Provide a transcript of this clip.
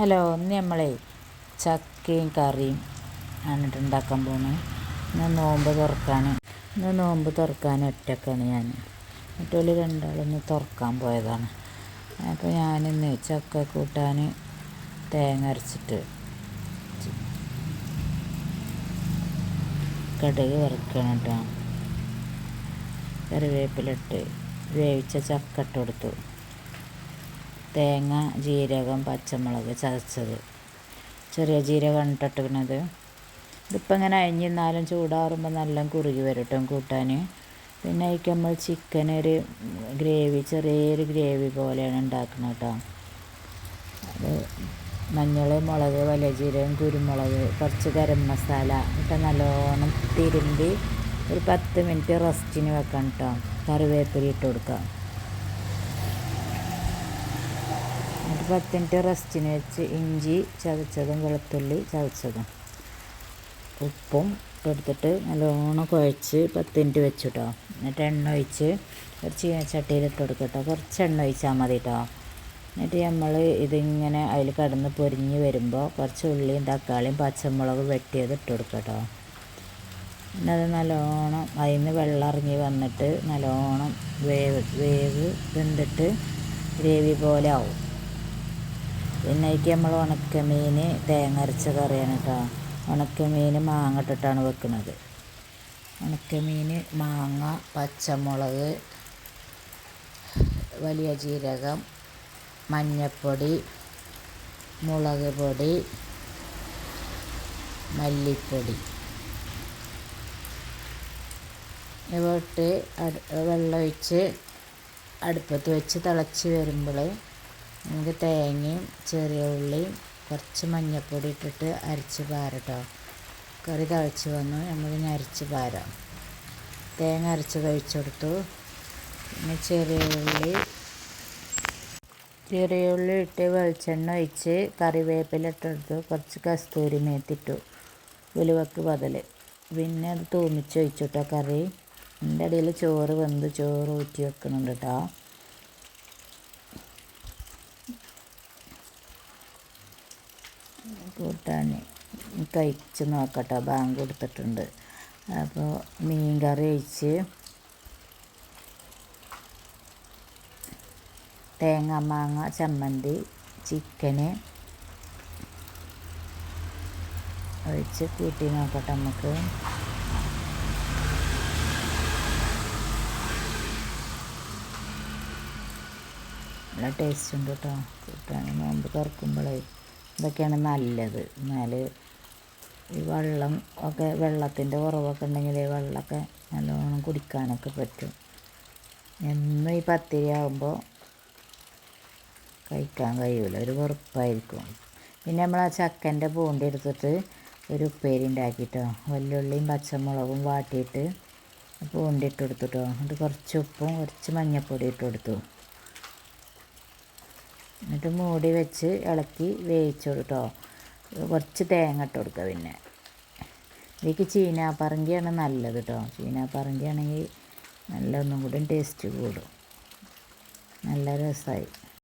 Hello ഇന്ന് നമ്മളെ ചക്കയും കറിയും ആണ് ഉണ്ടാക്കാൻ പോകുന്നത് ഇന്ന് നോമ്പ് തുറക്കാൻ ഇന്ന് നോമ്പ് തുറക്കാൻ ഒറ്റക്കാണ് ഞാൻ മറ്റുള്ള രണ്ടാളൊന്ന് തുറക്കാൻ പോയതാണ്. അപ്പോൾ ഞാനിന്ന് ചക്ക കൂട്ടാൻ തേങ്ങ അരച്ചിട്ട് കടുക് വറുക്കണം കേട്ടോ കറിവേപ്പിലിട്ട് വേവിച്ച ചക്ക ഇട്ട് കൊടുത്തു. തേങ്ങ ജീരകം പച്ചമുളക് ചതച്ചത്. ചെറിയ ജീരകം ഇട്ടിട്ടിരുന്നത് ഇതിപ്പോൾ ഇങ്ങനെ അഴിഞ്ഞിരുന്നാലും ചൂടാറുമ്പോൾ നല്ല കുറുകി വരട്ടും കേട്ടോ കൂട്ടാൻ പിന്നെ അതിക്ക് നമ്മൾ ചിക്കൻ ഒരു ഗ്രേവി ചെറിയൊരു ഗ്രേവി പോലെയാണ് ഉണ്ടാക്കുന്നത് കേട്ടോ. അത് മഞ്ഞൾ മുളക് വലിയ കുരുമുളക് കുറച്ച് ഗരം മസാല ഇട്ട് നല്ലോണം തിരുമ്പി ഒരു പത്ത് മിനിറ്റ് റെസ്റ്റിന് വെക്കണം കേട്ടോ. കറിവേപ്പില ഇട്ട് കൊടുക്കാം. എന്നിട്ട് പത്ത് മിനിറ്റ് റെസ്റ്റിന് വെച്ച് ഇഞ്ചി ചതച്ചതും വെളുത്തുള്ളി ചതച്ചതും. ഉപ്പും എടുത്തിട്ട് നല്ലോണം കുഴച്ച് പത്ത് മിനിറ്റ് വെച്ചു കേട്ടോ എന്നിട്ട് എണ്ണ ഒഴിച്ച് ഒരു ചീനച്ചട്ടിയിൽ ഇട്ട് കൊടുക്കുക കേട്ടോ കുറച്ച് എണ്ണ ഒഴിച്ചാൽ മതി കേട്ടോ എന്നിട്ട് നമ്മൾ ഇതിങ്ങനെ അതിൽ കടന്ന് പൊരിഞ്ഞ് വരുമ്പോൾ കുറച്ച് ഉള്ളിയും തക്കാളിയും പച്ചമുളക് വെട്ടിയത് ഇട്ട് കൊടുക്കുക കേട്ടോ പിന്നെ അത് നല്ലോണം അതിൽ നിന്ന് വെള്ളം ഇറങ്ങി വന്നിട്ട് നല്ലോണം വേവ് വേവ് വെന്തിട്ട് ഗ്രേവി പോലെ ആവും. പിന്നെ അതിലേക്ക് നമ്മൾ ഉണക്കമീൻ തേങ്ങ അരച്ച കറിയാണ് കേട്ടോ ഉണക്കമീൻ മാങ്ങ ഇട്ടിട്ടാണ് വെക്കുന്നത് ഉണക്കമീൻ മാങ്ങ പച്ചമുളക് വലിയ ജീരകം മഞ്ഞൾപ്പൊടി മുളക് പൊടി മല്ലിപ്പൊടി. ഇവട്ട് വെള്ളമൊഴിച്ച് അടുപ്പത്ത് വെച്ച് തിളച്ച് വരുമ്പോൾ നമുക്ക് തേങ്ങയും ചെറിയ ഉള്ളിയും കുറച്ച് മഞ്ഞൾപ്പൊടി ഇട്ടിട്ട് അരച്ച് പാരട്ടോ. കറി തിളച്ച് വന്നു. നമ്മൾ ഇനി അരച്ച് പാരാം. തേങ്ങ അരച്ച് കഴിച്ചെടുത്തു പിന്നെ ചെറിയ ഉള്ളി ചെറിയ ഉള്ളി ഇട്ട് വെളിച്ചെണ്ണ ഒഴിച്ച് കറിവേപ്പില ഇട്ടെടുത്തു കുറച്ച് കസ്തൂരി മേത്തിട്ടു ഉലുവക്ക് ബദൽ പിന്നെ അത് തൂമിച്ച് ഒഴിച്ചു കറി. എന്റെ ഇടയിൽ ചോറ് വെന്ത് ചോറ് ഊറ്റി വെക്കുന്നുണ്ട് കേട്ടോ കൂട്ടാൻ കഴിച്ച് നോക്കട്ടെ. ബാങ്ക് കൊടുത്തിട്ടുണ്ട്. അപ്പോൾ മീൻ കറി ഒഴിച്ച് തേങ്ങ മാങ്ങ ചമ്മന്തി ചിക്കന് ഒഴിച്ച് കൂട്ടി നോക്കട്ടെ നമുക്ക്. നല്ല ടേസ്റ്റ് ഉണ്ട് കേട്ടോ കൂട്ടാൻ നോമ്പ് തുറക്കുമ്പോഴേ ഇതൊക്കെയാണ് നല്ലത്. എന്നാൽ ഈ വെള്ളം ഒക്കെ വെള്ളത്തിന്റെ കുറവൊക്കെ ഉണ്ടെങ്കിൽ വെള്ളമൊക്കെ നല്ലോണം കുടിക്കാനൊക്കെ പറ്റും. എന്നും ഈ പത്തിരി ആകുമ്പോൾ കഴിക്കാൻ കഴിയില്ല ഒരു വെറുപ്പായിരിക്കും. പിന്നെ നമ്മൾ ആ ചക്കന്റെ പൂണ്ടി എടുത്തിട്ട് ഒരു ഉപ്പേരി ഉണ്ടാക്കിയിട്ടോ വല്ലുള്ളിയും പച്ചമുളകും വാട്ടിയിട്ട് പൂണ്ടി ഇട്ട് കൊടുത്തിട്ടോ. എന്നിട്ട് കുറച്ച് ഉപ്പും കുറച്ച് മഞ്ഞൾപ്പൊടി ഇട്ട് കൊടുത്തു. എന്നിട്ട് മൂടി വെച്ച് ഇളക്കി വേവിച്ചു കേട്ടോ കുറച്ച് തേങ്ങ ഇട്ട് കൊടുക്കുക പിന്നെ. ഇതിലേക്ക് ചീനാപ്പറങ്കിയാണ് നല്ലത് കേട്ടോ ചീനാപ്പറങ്കിയാണെങ്കിൽ നല്ല ഒന്നും കൂടി ടേസ്റ്റ് കൂടും. നല്ല രസമായി